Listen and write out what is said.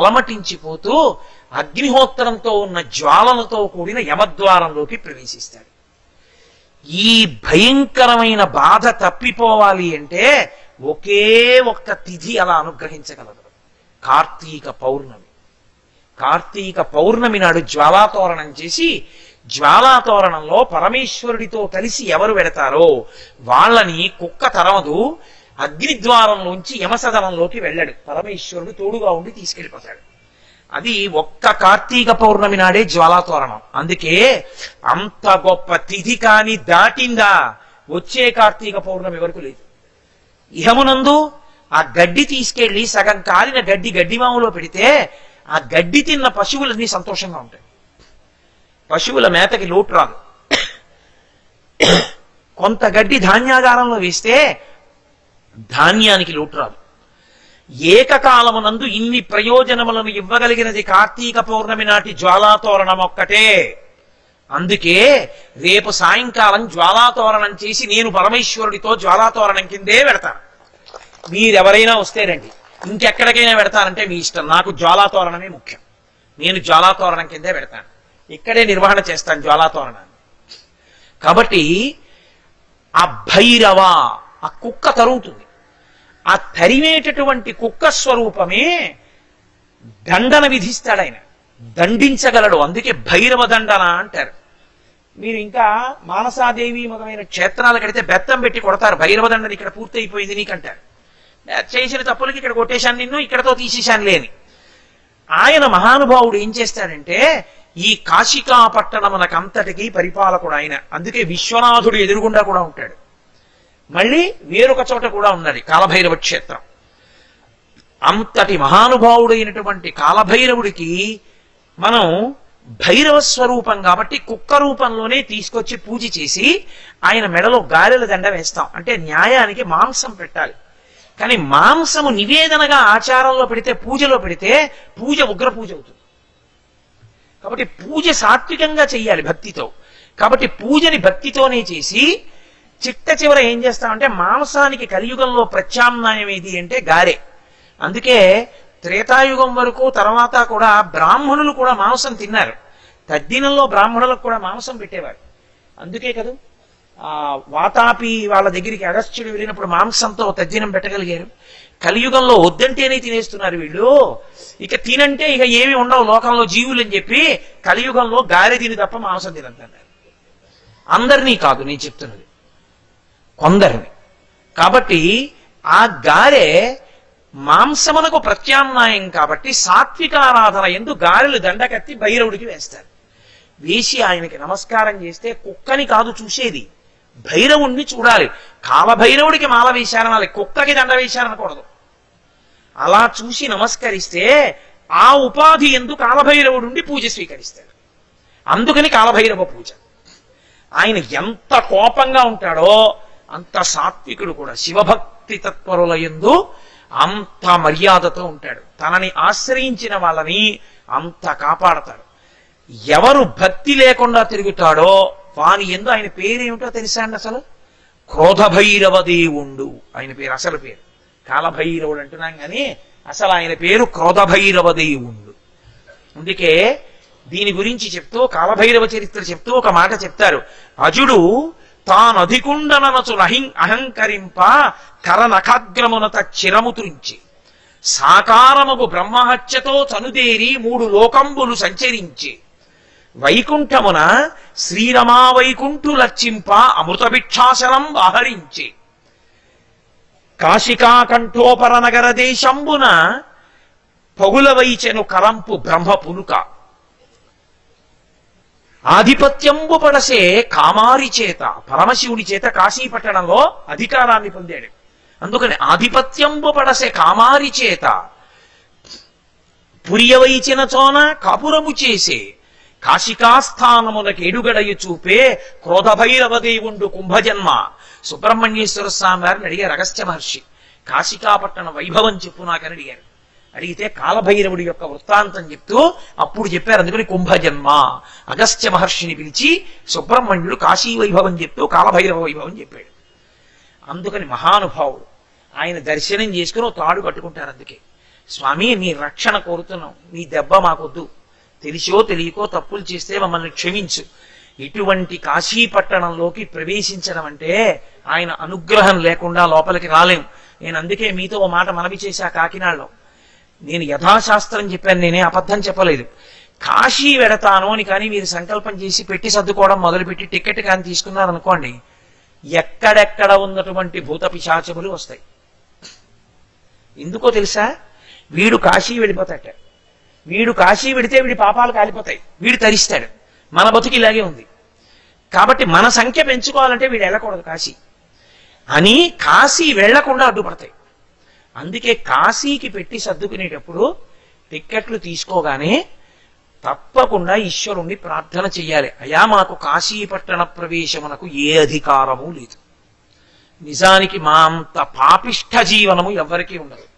అలమటించిపోతూ అగ్నిహోత్రంతో ఉన్న జ్వాలలతో కూడిన యమద్వారంలోకి ప్రవేశిస్తాడు. ఈ భయంకరమైన బాధ తప్పిపోవాలి అంటే ఒకే ఒక్క తిథి అలా అనుగ్రహించగలదు. కార్తీక పౌర్ణమి. కార్తీక పౌర్ణమి నాడు జ్వాలాతోరణం చేసి జ్వాలాతోరణంలో పరమేశ్వరుడితో కలిసి ఎవరు వెడతారో వాళ్ళని కుక్క తరమదు అగ్నిద్వారంలోంచి యమసదనంలోకి వెళ్ళాడు. పరమేశ్వరుడు తోడుగా ఉండి తీసుకెళ్ళిపోతాడు. అది ఒక్క కార్తీక పౌర్ణమి నాడే జ్వాలాతోరణం. అందుకే అంత గొప్ప తిథి కాని దాటిందా వచ్చే కార్తీక పౌర్ణమి వరకు లేదు. ఇహమునందు ఆ గడ్డి తీసుకెళ్ళి సగం కాలిన గడ్డి గడ్డిమాములో పెడితే ఆ గడ్డి తిన్న పశువులన్నీ సంతోషంగా ఉంటాయి. పశువుల మేతకి లోటు రాదు. కొంత గడ్డి ధాన్యాగారంలో వేస్తే ధాన్యానికి లోటు రాదు. ఏకకాలమునందు ఇన్ని ప్రయోజనములను ఇవ్వగలిగినది కార్తీక పౌర్ణమి నాటి జ్వాలాతోరణం ఒక్కటే. అందుకే రేపు సాయంకాలం జ్వాలాతోరణం చేసి నేను పరమేశ్వరుడితో జ్వాలాతోరణం కిందే పెడతాను మీరెవరైనా వస్తే రండి. ఇంకెక్కడికైనా పెడతానంటే మీ ఇష్టం. నాకు జ్వాలాతోరణమే ముఖ్యం. నేను జ్వాలాతోరణం కిందే పెడతాను. ఇక్కడే నిర్వహణ చేస్తాను జ్వాలాతోరణాన్ని. కాబట్టి ఆ భైరవ ఆ కుక్క తరుగుతుంది. ఆ తరిమేటటువంటి కుక్క స్వరూపమే దండన విధిస్తాడు ఆయన దండించగలడు. అందుకే భైరవ దండన అంటారు. మీరు ఇంకా మానసాదేవి మొదలైన క్షేత్రాలు కడితే బెత్తం పెట్టి కొడతారు. భైరవ దండన ఇక్కడ పూర్తి అయిపోయింది నీకంటారు చేసిన తప్పులకి ఇక్కడ కొట్టేశాను నిన్ను ఇక్కడతో తీసేశాను లేని. ఆయన మహానుభావుడు ఏం చేస్తాడంటే ఈ కాశికా పట్టణమునకంతటికీ పరిపాలకుడు ఆయన. అందుకే విశ్వనాథుడు ఎదురుగుండా కూడా ఉంటాడు. మళ్ళీ వేరొక చోట కూడా ఉన్నది కాలభైరవ క్షేత్రం అంతటి మహానుభావుడైనటువంటి కాలభైరవుడికి మనం భైరవ స్వరూపం కాబట్టి కుక్క రూపంలోనే తీసుకొచ్చి పూజ చేసి ఆయన మెడలో గారెల దండ వేస్తాం. అంటే న్యాయానికి మాంసం పెట్టాలి. కానీ మాంసము నివేదనగా ఆచారంలో పెడితే పూజలో పెడితే పూజ ఉగ్ర పూజ అవుతుంది. కాబట్టి పూజ సాత్వికంగా చెయ్యాలి భక్తితో. కాబట్టి పూజని భక్తితోనే చేసి చిట్ట చివర ఏం చేస్తామంటే మాంసానికి కలియుగంలో ప్రత్యామ్నాయం ఏది అంటే గారె. అందుకే త్రేతాయుగం వరకు తర్వాత కూడా బ్రాహ్మణులు కూడా మాంసం తిన్నారు. తద్దినంలో బ్రాహ్మణులకు కూడా మాంసం పెట్టేవారు. అందుకే కదా? ఆ వాతాపి వాళ్ళ దగ్గరికి అగస్త్యుడు వెళ్ళినప్పుడు మాంసంతో తద్దినం పెట్టగలిగారు. కలియుగంలో వద్దంటేనే తినేస్తున్నారు వీళ్ళు. ఇక తినంటే ఇక ఏమి ఉండవు లోకంలో జీవులు అని చెప్పి కలియుగంలో గారె తిని తప్ప మాంసం తినంటున్నారు అందరినీ కాదు నేను చెప్తున్నది. కొందరిని. కాబట్టి ఆ గారె మాంసమునకు ప్రత్యామ్నాయం కాబట్టి సాత్వికారాధన ఎందు గారెలు దండకత్తి భైరవుడికి వేస్తారు. వేసి ఆయనకి నమస్కారం చేస్తే కుక్కని కాదు చూసేది. భైరవుణ్ణి చూడాలి. కాలభైరవుడికి మాల వేశారనాలి కుక్కకి దండ వేశారనకూడదు. అలా చూసి నమస్కరిస్తే ఆ ఉపాధి ఎందు కాలభైరవుడుండి పూజ స్వీకరిస్తాడు. అందుకని కాలభైరవ పూజ. ఆయన ఎంత కోపంగా ఉంటాడో అంత సాత్వికుడు కూడా శివభక్తి తత్పరుల యందు అంత మర్యాదతో ఉంటాడు. తనని ఆశ్రయించిన వాళ్ళని అంత కాపాడతాడు. ఎవరు భక్తి లేకుండా తిరుగుతాడో వాని ఎందు ఆయన పేరేమిటో తెలుసా అండి అసలు? క్రోధభైరవ దేవుండు ఆయన పేరు అసలు పేరు. కాలభైరవుడు అంటున్నాం కానీ అసలు ఆయన పేరు క్రోధభైరవ దేవుండు. అందుకే దీని గురించి చెప్తూ కాలభైరవ చరిత్ర చెప్తూ ఒక మాట చెప్తారు. అజుడు తాను అధికుండనచు నహిం అహంకరింప కరనఖాగ్రమునత చిరము చిరముతురించి సాకారముగు బ్రహ్మహత్యతో చనుదేరి మూడు లోకంబులు సంచరించి. వైకుంఠమున శ్రీరమా వైకుంఠు అమృతభిక్షాసనం ఆహరించి. కాశికాకంఠోపర నగర దేశంబున పగులవైచెను కరంపు బ్రహ్మ పునుక ఆధిపత్యంబు పడసే కామారి చేత పరమశివుడి చేత కాశీపట్టణంలో అధికారాన్ని పొందాడు. అందుకని ఆధిపత్యంబు పడసే కామారి చేత పురియవైచిన చోన కాపురము చేసే కాశికాస్థానమునకు ఎడుగడయు చూపే క్రోధభైరవ దేవుండు కుంభజన్మ సుబ్రహ్మణ్యేశ్వర స్వామి వారిని అడిగారు అగస్త్య మహర్షి. కాశికాపట్టణ వైభవం చెప్పు నాకని అడిగారు. అడిగితే కాలభైరవుడి యొక్క వృత్తాంతం చెప్తూ అప్పుడు చెప్పారు అందుకని కుంభజన్మ. అగస్త్య మహర్షిని పిలిచి సుబ్రహ్మణ్యుడు కాశీ వైభవం చెప్తూ కాలభైరవ వైభవం చెప్పాడు. అందుకని మహానుభావుడు ఆయన దర్శనం చేసుకుని తాడు కట్టుకుంటారు అందుకే. స్వామి నీ రక్షణ కోరుతున్నాం. నీ దెబ్బ మాకొద్దు. తెలిసో తెలియకో తప్పులు చేస్తే మమ్మల్ని క్షమించు. ఇటువంటి కాశీ పట్టణంలోకి ప్రవేశించడం అంటే ఆయన అనుగ్రహం లేకుండా లోపలికి రాలేం. నేను అందుకే మీతో ఓ మాట మనవి చేశా కాకినాడలో. నేను యథాశాస్త్రం చెప్పాను నేనే అబద్ధం చెప్పలేదు. కాశీ వెడతాను అని కానీ మీరు సంకల్పం చేసి పెట్టి సర్దుకోవడం మొదలుపెట్టి టికెట్ కానీ తీసుకున్నారనుకోండి ఎక్కడెక్కడ ఉన్నటువంటి భూత పిశాచములు వస్తాయి. ఎందుకో తెలుసా? వీడు కాశీ వెళ్ళిపోతాట వీడు కాశీ వెడితే వీడి పాపాలు కాలిపోతాయి. వీడు తరిస్తాడు. మన బతుకు ఇలాగే ఉంది. కాబట్టి మన సంఖ్య పెంచుకోవాలంటే వీడు వెళ్ళకూడదు కాశీ. అని కాశీ వెళ్ళకుండా అడ్డుపడతాయి. అందుకే కాశీకి పెట్టి సర్దుకునేటప్పుడు టిక్కెట్లు తీసుకోగానే తప్పకుండా ఈశ్వరుణ్ణి ప్రార్థన చెయ్యాలి. అయా మాకు కాశీ పట్టణ ప్రవేశమునకు ఏ అధికారము లేదు. నిజానికి మా అంత పాపిష్ట జీవనము ఎవ్వరికీ ఉండదు.